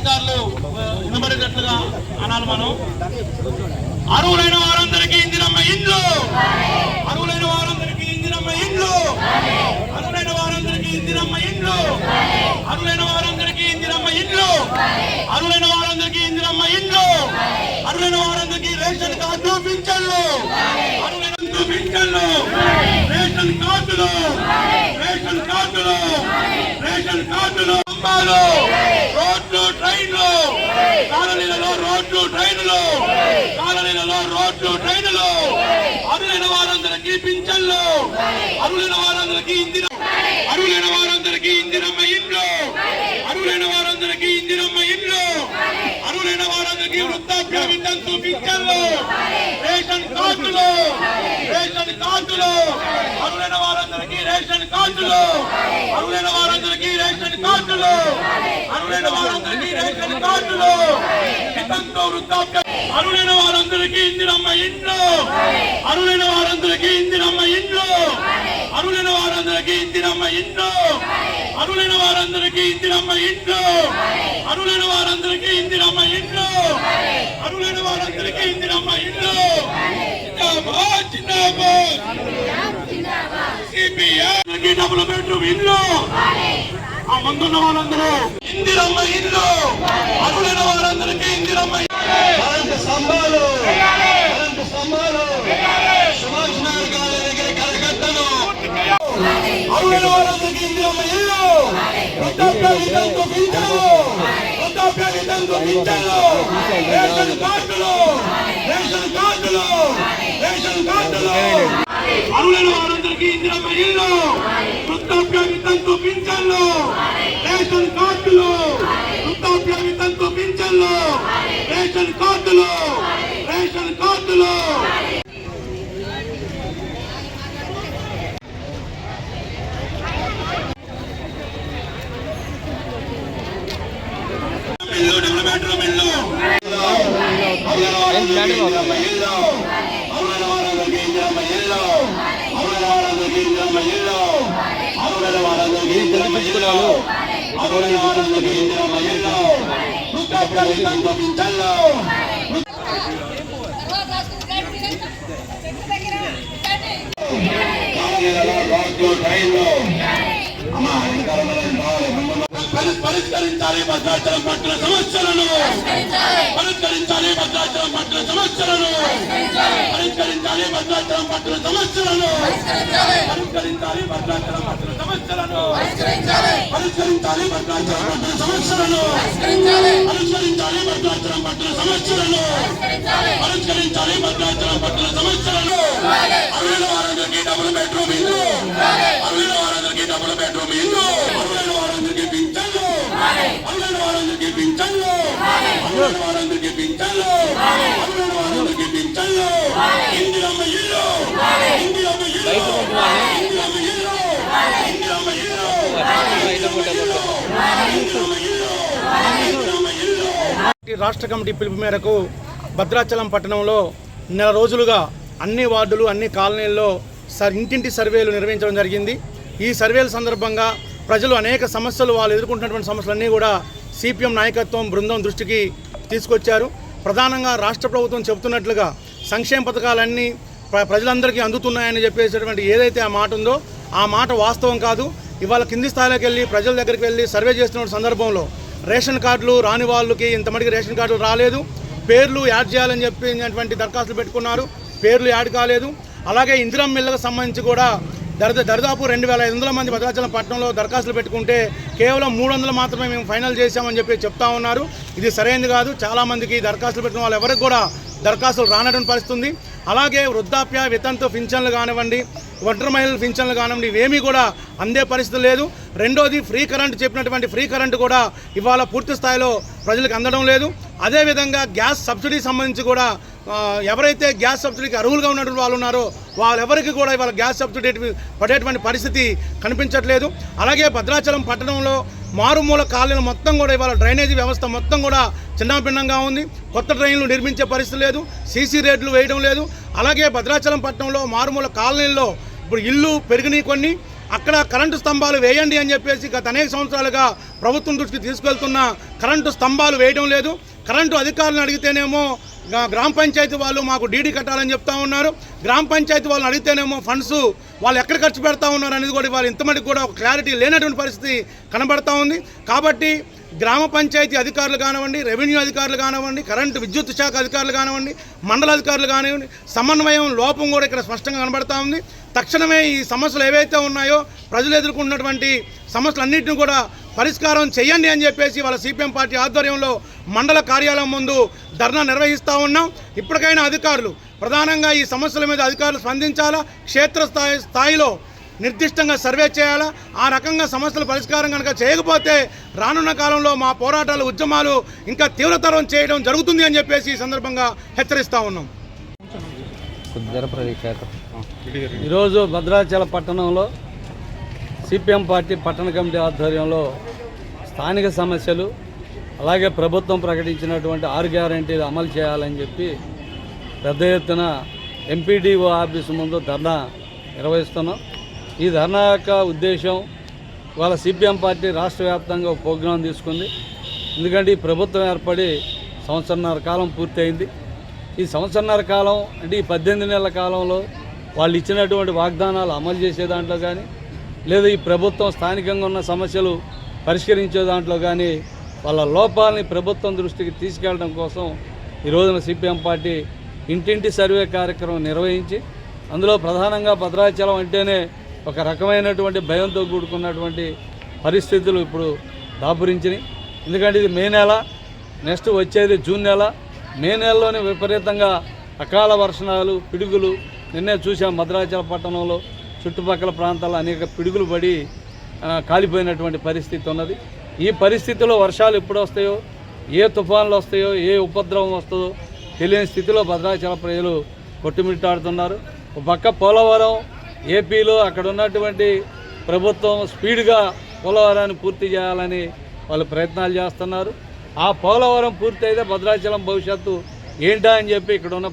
అధికారులు నిలబడేటట్లుగా అనాలి మనం. అరువులైన వారందరికీ ఇందిరమ్మ ఇండ్లు! అరువులైన వారందరికీ ఇందిరమ్మ ఇండ్లు! అరువులైన వారందరికీ ఇందిరమ్మ ఇండ్లు! అరువులైన వారందరికీ ఇందిరమ్మ ఇండ్లు! అరువులైన వారందరికీ ఇందిరమ్మ ఇండ్లు! అరువులైన వారందరికీ రేషన్ కార్డు పింఛన్లు అరువులైన పింఛన్లు రేషన్ కార్డులు! రేషన్ కార్డులు! రేషన్ కార్డులు! స్తంభాలు రోడ్లు ట్రైన్లు. కాలనీలలో రోడ్లు ట్రైన్లు. కాలనీలలో రోడ్లు ట్రైన్లు. అరులైన వారందరికీ పింఛన్లు. అరులైన వారందరికీ ఇందిర అరులైన వారందరికీ ఇందిరమ్మ ఇండ్లు. అరులైన వారందరికీ ఇందిరమ్మ ఇండ్లు. అరులైన వారందరికీ వృద్ధాప్య వితంతు పింఛన్లు. రేషన్ కార్డులు. రేషన్ కార్డులు. అరులైన వారందరికీ రేషన్ కార్డులు. అరులైన వారందరికీ కార్డులు. అరులైన వారందరికీ రేషన్ కార్డులు. వితంతు వృద్ధాప్య. అరులైన వారందరికీ ఇందిరమ్మ ఇండ్లు. అరులైన వారందరికీ ఇందిరమ్మ ఇండ్లు. అరులైన వారందరికీ ఇందిరమ్మ ఇండ్లు. అరులైన వారందరికీ ఇందిరమ్మ ఇండ్లు. అరులైన వారందరికీ ఇందిరమ్మ ఇండ్లు. అరులైన వారందరికీ ఇందిరమ్మ ఇండ్లు. డబుల్ బెడ్రూమ్ ఇల్లు ఆ ముందున్న వాళ్ళందరూ. ఇందిరమ్మ ఇల్లు. అరులైన వారందరికీ ఇందిరమ్మ. కరెంటు స్తంభాలు. కరెంటు స్తంభాలు. సుభాష్ నగర్ కాలనీ దగ్గర కరకట్టలు అరులైన వారందరికీ ఇందిరమ్మ ఇల్లు. వితంతు పింఛను రేషన్ కార్డులు రేషన్ కార్డులు రేషన్ కార్డులు అరులైన వారందరికీ ఇందిరమ్మ ఇల్లు వృద్ధాప్య పింఛన్లు రేషన్ కార్డులు వృద్ధాప్య పింఛన్లు రేషన్ కార్డులు రేషన్ కార్డులు ఇల్లు డబుల్ బెడ్రూమ్ ఇల్లు అరులైన వారందరికీ ఇందిరమ్మ ఇల్లు అరులైన వారందరికీ ఇందిరమ్మ ఇల్లు అరులైన వారందరికీ ఇందిరమ్మ ఇల్లు అరులైన వారందరికీ ఇందిరమ్మ ఇల్లు అరులైన వారందరికీ ఇందిరమ్మ ఇల్లు వృద్ధాప్య వితంతు పింఛన్లు కాలనీలలో రోడ్లు ట్రైన్లు అమ్మా అధికారంలో పరిష్కరించాలి భద్రాచలం పట్ల సమస్యలను. పరిష్కరించాలి భద్రాచలం పట్ల సమస్యలను. పరిష్కరించాలి భద్రాచలం పట్ల సమస్యలను. పరిష్కరించాలి భద్రాచలం పట్ల సమస్యలను. పరిష్కరించాలి భద్రాచలం పట్ల సమస్యలను. పరిష్కరించాలి. భద్రాచలం పట్ల సమస్యలను. పరిష్కరించాలి భద్రాచలం పట్ల సమస్యలను అరవై వారందరికీ డబుల్ బెడ్రూమ్ ఇల్లు అరవై వారందరికీ డబుల్ బెడ్రూమ్ ఇల్లు అరవై వారందరికీ పింఛన్లు అరవై వారందరికీ పింఛన్లు అరవై వారందరికీ పింఛన్లు అరవై వారందరికీ పింఛన్లు ఇందిరమ్మ ఇల్లు ఇందిరమ్మ ఇల్లు ఇందిరమ్మ ఇల్లు ఇందిరమ్మ ఇల్లు ఇందిరమ్మ ఇల్లు ఇందిరమ్మ ఇల్లు ఇందిరమ్మ ఇల్లు పార్టీ రాష్ట్ర కమిటీ పిలుపు మేరకు భద్రాచలం పట్టణంలో నెల రోజులుగా అన్ని వార్డులు అన్ని కాలనీల్లో సర్ ఇంటింటి సర్వేలు నిర్వహించడం జరిగింది. ఈ సర్వేల సందర్భంగా ప్రజలు అనేక సమస్యలు వాళ్ళు ఎదుర్కొంటున్నటువంటి సమస్యలన్నీ కూడా సిపిఎం నాయకత్వం బృందం దృష్టికి తీసుకొచ్చారు. ప్రధానంగా రాష్ట్ర ప్రభుత్వం చెబుతున్నట్లుగా సంక్షేమ పథకాలన్నీ ప్రజలందరికీ అందుతున్నాయని చెప్పేసేటువంటి ఏదైతే ఆ మాట ఉందో ఆ మాట వాస్తవం కాదు. ఇవాళ కింది స్థాయిలోకి వెళ్ళి ప్రజల దగ్గరికి వెళ్ళి సర్వే చేస్తున్న సందర్భంలో రేషన్ కార్డులు రాని వాళ్ళకి ఇంతమటికి రేషన్ కార్డులు రాలేదు. పేర్లు యాడ్ చేయాలని చెప్పినటువంటి దరఖాస్తులు పెట్టుకున్నారు. పేర్లు యాడ్ కాలేదు. అలాగే ఇందిరం మిల్లకు సంబంధించి కూడా దరిదా దరిదాపు రెండు వేల ఐదు వందల మంది భద్రాచలం పట్టణంలో దరఖాస్తులు పెట్టుకుంటే కేవలం మూడు వందలు మాత్రమే మేము ఫైనల్ చేశామని చెప్పి చెప్తా ఉన్నారు. ఇది సరైనది కాదు. చాలామందికి దరఖాస్తులు పెట్టిన వాళ్ళు ఎవరికి కూడా దరఖాస్తులు రానటువంటి పరిస్థితుంది. అలాగే వృద్ధాప్య వితంతు పింఛన్లు కానివ్వండి ఒంటరి మహిళల పింఛన్లు కానివ్వండి ఇవేమీ కూడా అందే పరిస్థితి లేదు. రెండోది ఫ్రీ కరెంట్ చెప్పినటువంటి ఫ్రీ కరెంట్ కూడా ఇవాళ పూర్తి స్థాయిలో ప్రజలకు అందడం లేదు. అదేవిధంగా గ్యాస్ సబ్సిడీ సంబంధించి కూడా ఎవరైతే గ్యాస్ సబ్సిడీకి అర్హులుగా ఉన్నటువంటి వాళ్ళు ఉన్నారో వాళ్ళెవరికి కూడా ఇవాళ గ్యాస్ సబ్సిడీ పడేటువంటి పరిస్థితి కనిపించట్లేదు. అలాగే భద్రాచలం పట్టణంలో మారుమూల కాలనీలు మొత్తం కూడా ఇవాళ డ్రైనేజీ వ్యవస్థ మొత్తం కూడా చిన్నభిన్నంగా ఉంది. కొత్త డ్రైన్లు నిర్మించే పరిస్థితి లేదు. సీసీ రేట్లు వేయడం లేదు. అలాగే భద్రాచలం పట్టణంలో మారుమూల కాలనీల్లో ఇప్పుడు ఇల్లు పెరిగినాయి కొన్ని. అక్కడ కరెంటు స్తంభాలు వేయండి అని చెప్పేసి గత అనేక సంవత్సరాలుగా ప్రభుత్వం దృష్టికి తీసుకెళ్తున్న కరెంటు స్తంభాలు వేయడం లేదు. కరెంటు అధికారులను అడిగితేనేమో గ్రామ పంచాయతీ వాళ్ళు మాకు డీడీ కట్టాలని చెప్తా ఉన్నారు. గ్రామ పంచాయతీ వాళ్ళని అడిగితేనేమో ఫండ్స్ వాళ్ళు ఎక్కడ ఖర్చు పెడతా ఉన్నారు అనేది కూడా వాళ్ళు ఇంతమందికి కూడా ఒక క్లారిటీ లేనటువంటి పరిస్థితి కనబడతా ఉంది. కాబట్టి గ్రామ పంచాయతీ అధికారులు కానివ్వండి రెవెన్యూ అధికారులు కానివ్వండి కరెంటు విద్యుత్ శాఖ అధికారులు కానివ్వండి మండల అధికారులు కానివ్వండి సమన్వయం లోపం కూడా ఇక్కడ స్పష్టంగా కనబడతా ఉంది. తక్షణమే ఈ సమస్యలు ఏవైతే ఉన్నాయో ప్రజలు ఎదుర్కొన్నటువంటి సమస్యలన్నింటినీ కూడా పరిష్కారం చేయండి అని చెప్పేసి వాళ్ళ సిపిఎం పార్టీ ఆధ్వర్యంలో మండల కార్యాలయం ముందు ధర్నా నిర్వహిస్తూ ఉన్నాం. ఇప్పటికైనా అధికారులు ప్రధానంగా ఈ సమస్యల మీద అధికారులు స్పందించాలా? క్షేత్రస్థాయి స్థాయిలో నిర్దిష్టంగా సర్వే చేయాలా? ఆ రకంగా సమస్యల పరిష్కారం కనుక చేయకపోతే రానున్న కాలంలో మా పోరాటాలు ఉద్యమాలు ఇంకా తీవ్రతరం చేయడం జరుగుతుంది అని చెప్పేసి ఈ సందర్భంగా హెచ్చరిస్తూ ఉన్నాం. ఈరోజు భద్రాచల పట్టణంలో సిపిఎం పార్టీ పట్టణ కమిటీ ఆధ్వర్యంలో స్థానిక సమస్యలు అలాగే ప్రభుత్వం ప్రకటించినటువంటి ఆరు గ్యారంటీలు అమలు చేయాలని చెప్పి పెద్ద ఎత్తున ఎంపీడీఓ ఆఫీసు ముందు ధర్నా నిర్వహిస్తున్నాం. ఈ ధర్నా యొక్క ఉద్దేశం వాళ్ళ సిపిఎం పార్టీ రాష్ట్ర వ్యాప్తంగా ప్రోగ్రాం తీసుకుంది. ఎందుకంటే ఈ ప్రభుత్వం ఏర్పడి సంవత్సరన్నర కాలం పూర్తయింది. ఈ సంవత్సరన్నర కాలం అంటే ఈ పద్దెనిమిది నెలల కాలంలో వాళ్ళు ఇచ్చినటువంటి వాగ్దానాలు అమలు చేసే దాంట్లో కానీ లేదా ఈ ప్రభుత్వం స్థానికంగా ఉన్న సమస్యలు పరిష్కరించే దాంట్లో కానీ వాళ్ళ లోపాలని ప్రభుత్వం దృష్టికి తీసుకెళ్ళడం కోసం ఈ రోజున సిపిఎం పార్టీ ఇంటింటి సర్వే కార్యక్రమం నిర్వహించి అందులో ప్రధానంగా భద్రాచలం అంటేనే ఒక రకమైనటువంటి భయంతో కూడుకున్నటువంటి పరిస్థితులు ఇప్పుడు దాపురించినాయి. ఎందుకంటే ఇది మే నెల నెక్స్ట్ వచ్చేది జూన్ నెల. మే నెలలోనే విపరీతంగా అకాల వర్షాలు పిడుగులు. నిన్నే చూసాం భద్రాచల పట్టణంలో. చుట్టుపక్కల ప్రాంతాల్లో అనేక పిడుగులు పడి కాలిపోయినటువంటి పరిస్థితి ఉన్నది. ఈ పరిస్థితిలో వర్షాలు ఎప్పుడు వస్తాయో ఏ తుఫాన్లు వస్తాయో ఏ ఉపద్రవం వస్తుందో తెలియని స్థితిలో భద్రాచల ప్రజలు కొట్టుమిట్టాడుతున్నారు. ఒక పక్క పోలవరం ఏపీలో అక్కడ ఉన్నటువంటి ప్రభుత్వం స్పీడ్గా పోలవరాన్ని పూర్తి చేయాలని వాళ్ళు ప్రయత్నాలు చేస్తున్నారు. ఆ పోలవరం పూర్తి అయితే భద్రాచలం భవిష్యత్తు ఏంటా అని చెప్పి ఇక్కడ ఉన్న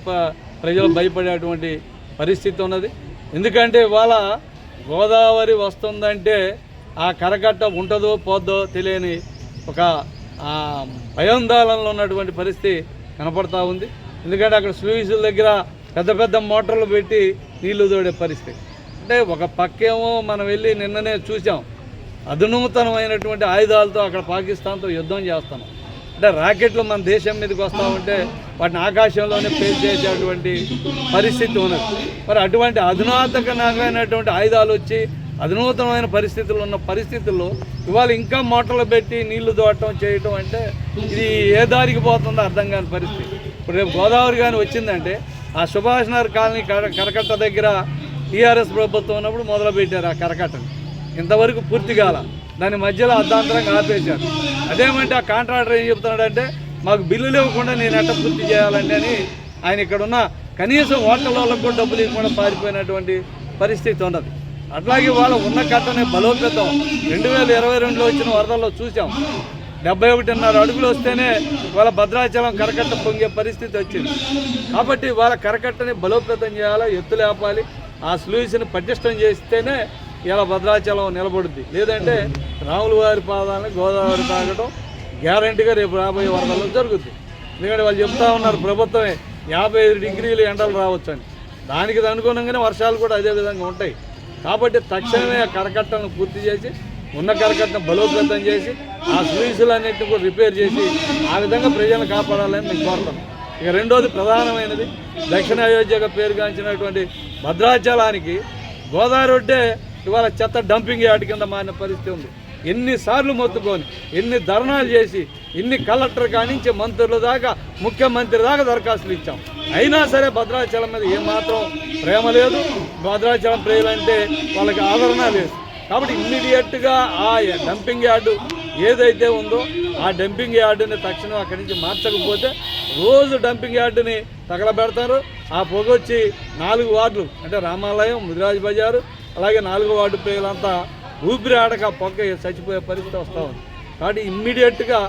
ప్రజలు భయపడేటువంటి పరిస్థితి ఉన్నది. ఎందుకంటే ఇవాళ గోదావరి వస్తుందంటే ఆ కరకట్ట ఉంటుందో పోద్దో తెలియని ఒక ఆ, ఉన్నటువంటి పరిస్థితి కనపడతా ఉంది. ఎందుకంటే అక్కడ స్లూయిసుల దగ్గర పెద్ద పెద్ద మోటార్లు పెట్టి నీళ్ళు తోడే పరిస్థితి. అంటే ఒక పక్కేమో మనం వెళ్ళి నిన్ననే చూసాం అధునూతనమైనటువంటి ఆయుధాలతో అక్కడ పాకిస్తాన్తో యుద్ధం చేస్తున్నాం. అంటే రాకెట్లు మన దేశం మీదకి వస్తూ ఉంటే వాటిని ఆకాశంలోనే పేల్చేసేటువంటి పరిస్థితి ఉన్నది. మరి అటువంటి అధునాతకమైనటువంటి ఆయుధాలు వచ్చి అధునూతనమైన పరిస్థితులు ఉన్న పరిస్థితుల్లో ఇవాళ ఇంకా మోటార్లు పెట్టి నీళ్ళు దోటం చేయటం అంటే ఇది ఏ దారికి పోతుందో అర్థం కాని పరిస్థితి. ఇప్పుడు రేపు గోదావరి కానీ వచ్చిందంటే ఆ సుభాష్ నగర్ కాలనీ కరకట్ట దగ్గర టీఆర్ఎస్ ప్రభుత్వం ఉన్నప్పుడు మొదలుపెట్టారు ఆ కరకట్టని. ఇంతవరకు పూర్తి కాల. దాని మధ్యలో అర్ధాంతరంగా ఆపేశారు. అదేమంటే ఆ కాంట్రాక్టర్ ఏం చెప్తున్నాడంటే మాకు బిల్లులు ఇవ్వకుండా నేను ఎట్ట పూర్తి చేయాలండి అని ఆయన ఇక్కడున్న కనీసం హోటల్ వాళ్ళకు కూడా డబ్బులు ఇవ్వకుండా పారిపోయినటువంటి పరిస్థితి ఉన్నది. అట్లాగే వాళ్ళ ఉన్న కట్టనే బలోపేతం. రెండు వేల ఇరవై రెండులో వచ్చిన వరదల్లో చూసాం డెబ్బై ఒకటిన్నర అడుగులు వస్తేనే వాళ్ళ భద్రాచలం కరకట్ట పొంగే పరిస్థితి వచ్చింది. కాబట్టి వాళ్ళ కరకట్టని బలోపేతం చేయాలి ఎత్తు లేపాలి ఆ స్లూయిస్ని పటిష్టం చేస్తేనే ఇలా భద్రాచలం నిలబడుద్ది. లేదంటే రాముల వారి పాదాలను గోదావరి తాగడం గ్యారంటీగా రేపు రాబోయే వరదల్లో జరుగుద్ది. ఎందుకంటే వాళ్ళు చెప్తా ఉన్నారు ప్రభుత్వమే యాభై ఐదు డిగ్రీలు ఎండలు రావచ్చు అని దానికి అనుగుణంగానే వర్షాలు కూడా అదే విధంగా ఉంటాయి. కాబట్టి తక్షణమే ఆ కరకట్టలను పూర్తి చేసి ఉన్న కరకట్టను బలోపేతం చేసి ఆ స్లూయిసులన్నింటినీ కూడా రిపేర్ చేసి ఆ విధంగా ప్రజలను కాపాడాలని నేను కోరుతాను ఇక రెండోది ప్రధానమైనది దక్షిణ అయోధ్యగా పేరుగాంచినటువంటి భద్రాచలానికి గోదావరి ఒడ్డే ఇవాళ చెత్త డంపింగ్ యార్డ్ కింద మారిన పరిస్థితి ఉంది. ఎన్నిసార్లు మొత్తుకొని ఎన్ని ధర్నాలు చేసి ఎన్ని కలెక్టర్ కానించి మంత్రుల దాకా ముఖ్యమంత్రి దాకా దరఖాస్తులు ఇచ్చాం. అయినా సరే భద్రాచలం మీద ఏమాత్రం ప్రేమ లేదు. భద్రాచలం ప్రజలంటే వాళ్ళకి ఆదరణ లేదు. కాబట్టి ఇమ్మీడియట్గా ఆ డంపింగ్ యార్డు ఏదైతే ఉందో ఆ డంపింగ్ యార్డుని తక్షణం అక్కడి నుంచి మార్చకపోతే రోజు డంపింగ్ యార్డుని తగలబెడతారు. ఆ పొగొచ్చి నాలుగు వార్డులు అంటే రామాలయం ముదిరాజ్ బజారు అలాగే నాలుగో వార్డు ప్రజలంతా ఊపిరి ఆడక పొగ చచ్చిపోయే పరిస్థితి వస్తూ ఉంది. కాబట్టి ఇమ్మీడియట్గా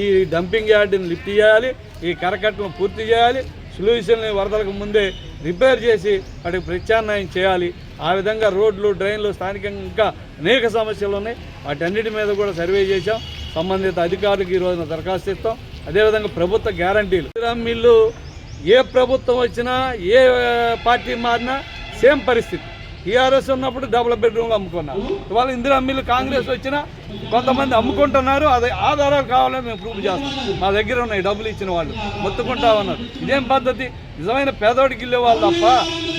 ఈ డంపింగ్ యార్డ్ని లిఫ్ట్ చేయాలి ఈ కరకట్టను పూర్తి చేయాలి సొల్యూషన్ని వరదలకు ముందే రిపేర్ చేసి వాటికి ప్రత్యామ్నాయం చేయాలి. ఆ విధంగా రోడ్లు డ్రైన్లు స్థానికంగా ఇంకా అనేక సమస్యలు ఉన్నాయి. వాటన్నిటి మీద కూడా సర్వే చేశాం. సంబంధిత అధికారులకు ఈ రోజున దరఖాస్తు ఇస్తాం. అదేవిధంగా ప్రభుత్వ గ్యారంటీలు. మిల్లు ఏ ప్రభుత్వం వచ్చినా ఏ పార్టీ మారినా సేమ్ పరిస్థితి. టీఆర్ఎస్ ఉన్నప్పుడు డబుల్ బెడ్రూమ్లు అమ్ముకున్నా. ఇవాళ ఇందిరా మిల్లు కాంగ్రెస్ వచ్చినా కొంతమంది అమ్ముకుంటున్నారు. అది ఆధారాలు కావాలని మేము ప్రూవ్ చేస్తాం. మా దగ్గర ఉన్నాయి డబ్బులు ఇచ్చిన వాళ్ళు. మొత్తుకుంటా ఉన్నారు. ఇదేం పద్ధతి? నిజమైన పేదోడికి ఇల్లే వాళ్ళు తప్ప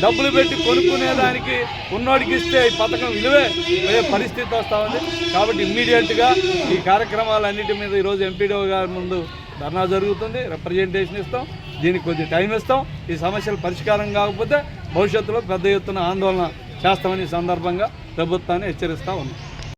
డబ్బులు పెట్టి కొనుక్కునేదానికి ఉన్నోడికి ఇస్తే ఈ పథకం విలువే. పోయే పరిస్థితి వస్తూ ఉంది. కాబట్టి ఇమ్మీడియట్గా ఈ కార్యక్రమాలన్నిటి మీద ఈరోజు ఎంపీడీఓ గారి ముందు ధర్నా జరుగుతుంది. రిప్రజెంటేషన్ ఇస్తాం. దీనికి కొద్ది టైం ఇస్తాం. ఈ సమస్యలు పరిష్కారం కాకపోతే భవిష్యత్తులో పెద్ద ఎత్తున ఆందోళన చేస్తామని సందర్భంగా ప్రభుత్వాన్ని హెచ్చరిస్తూ ఉన్నాం.